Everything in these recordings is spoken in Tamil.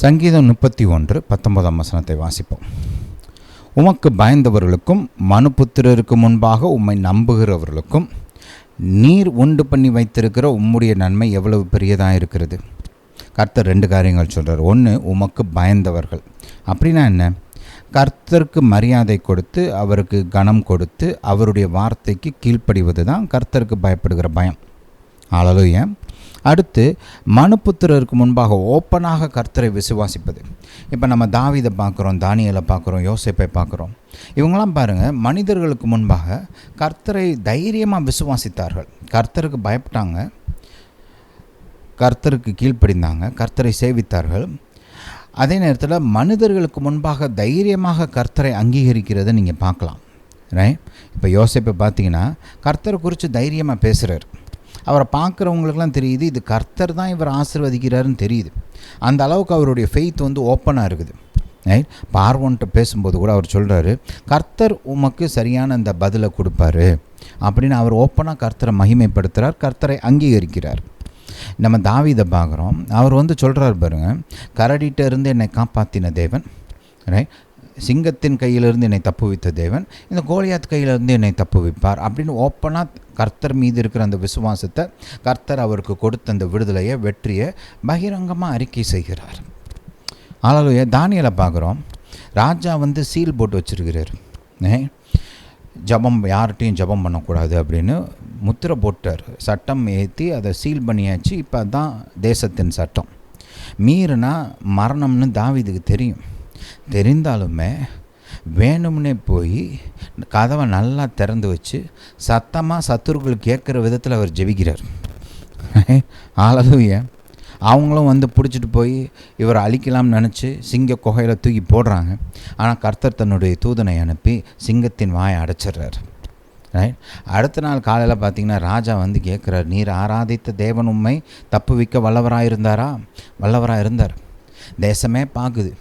சங்கீதம் முப்பத்தி ஒன்று பத்தொன்பதாம் வசனத்தை வாசிப்போம். உமக்கு பயந்தவர்களுக்கும் மனுபுத்திரருக்கு முன்பாக உம்மை நம்புகிறவர்களுக்கும் நீர் உண்டு பண்ணி வைத்திருக்கிற உம்முடைய நன்மை எவ்வளவு பெரியதாக இருக்கிறது? கர்த்தர் ரெண்டு காரியங்கள் சொல்கிறார் ஒன்று உமக்கு பயந்தவர்கள். அப்படின்னா என்ன? கர்த்தருக்கு மரியாதை கொடுத்து அவருக்கு கனம் கொடுத்து அவருடைய வார்த்தைக்கு கீழ்ப்படிவது தான் கர்த்தருக்கு பயப்படுகிற பயம். ஆளலுய அடுத்து மனுப்புத்திரருக்கு முன்பாக ஓப்பனாக கர்த்தரை விசுவாசிப்பது. இப்போ நம்ம தாவிதை பார்க்குறோம் தானியலை பார்க்குறோம் யோசிப்பை பார்க்குறோம். இவங்களாம் பாருங்கள் மனிதர்களுக்கு முன்பாக கர்த்தரை தைரியமாக விசுவாசித்தார்கள். கர்த்தருக்கு பயப்பட்டாங்க. கர்த்தருக்கு கீழ்ப்படிந்தாங்க. கர்த்தரை சேவித்தார்கள். அதே நேரத்தில் மனிதர்களுக்கு முன்பாக தைரியமாக கர்த்தரை அங்கீகரிக்கிறதை நீங்கள் பார்க்கலாம். ரைட் இப்போ யோசிப்பை பார்த்தீங்கன்னா கர்த்தரை குறித்து தைரியமாக பேசுகிறார் அவரை பார்க்குறவங்களுக்குலாம் தெரியுது இது கர்த்தர் தான் இவர் ஆசிர்வதிக்கிறாருன்னு தெரியுது. அந்த அளவுக்கு அவருடைய ஃபெய்த் வந்து ஓப்பனாக இருக்குது. ரைட் பார்வோன்ட்ட பேசும்போது கூட அவர் சொல்கிறாரு கர்த்தர் உமக்கு சரியான அந்த பதிலை கொடுப்பாரு. அப்படின்னு அவர் ஓப்பனாக கர்த்தரை மகிமைப்படுத்துகிறார் கர்த்தரை அங்கீகரிக்கிறார். நம்ம தாவிதை பார்க்குறோம். அவர் வந்து சொல்கிறார் பாருங்க கரடிட்ட இருந்து என்னை காப்பாற்றின தேவன். ரைட் சிங்கத்தின் கையிலிருந்து என்னை தப்புவித்த தேவன் இந்த கோலியாத் கையிலிருந்து என்னை தப்புவிப்பார் அப்படின்னு ஓப்பனாக கர்த்தர் மீது இருக்கிற அந்த விசுவாசத்தை கர்த்தர் அவருக்கு கொடுத்த அந்த விடுதலையை வெற்றியை பகிரங்கமாக அறிக்கை செய்கிறார். ஆளாலுய தானியலை பார்க்குறோம். ராஜா வந்து சீல் போட்டு வச்சுருக்கிறார். ஜபம் யார்கிட்டையும் ஜபம் பண்ணக்கூடாது அப்படின்னு முத்திரை போட்டார். சட்டம் ஏற்றி அதை சீல் பண்ணியாச்சு. இப்போ தான் தேசத்தின் சட்டம். மீறினா மரணம்னு தாவிதுக்கு தெரியும். தெரிந்தாலுமே வேணும்னே போய் கதவை நல்லா திறந்து வச்சு சத்தமாக சத்துருக்கள் கேட்குற விதத்தில் அவர் ஜெபிக்கிறார். ஆளதும் அவங்களும் வந்து பிடிச்சிட்டு போய் இவரை அழிக்கலாம்னு நினச்சி சிங்க குகையில் தூக்கி போடுறாங்க. ஆனால் கர்த்தர் தன்னுடைய தூதனை அனுப்பி சிங்கத்தின் வாயை அடைச்சிடுறார். ரைட் அடுத்த நாள் காலையில் பார்த்தீங்கன்னா ராஜா வந்து கேட்குறார் நீர் ஆராதித்த தேவன் உண்மை தப்பு விற்க வல்லவராக இருந்தாரா. வல்லவராக இருந்தார் தேசமே பார்க்குது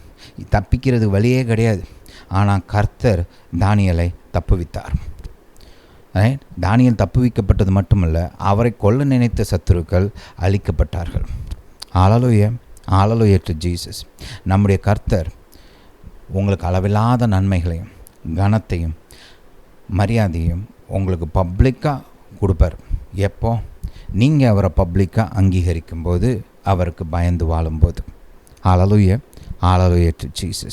தப்பிக்கிறது வழியே கிடையாது. ஆனால் கர்த்தர் தானியலை தப்புவித்தார். தானியல் தப்புவிக்கப்பட்டது மட்டுமல்ல அவரை கொல்ல நினைத்த சத்துருக்கள் அழிக்கப்பட்டார்கள். ஆளலுய ஆளலுய டு ஜீசஸ் நம்முடைய கர்த்தர் உங்களுக்கு அளவில்லாத நன்மைகளையும் கனத்தையும் மரியாதையும் உங்களுக்கு பப்ளிக்காக கொடுப்பார். எப்போ? நீங்கள் அவரை பப்ளிக்காக அங்கீகரிக்கும் போது அவருக்கு பயந்து வாழும்போது. ஆளலுய ஆளலுய டு ஜீசஸ்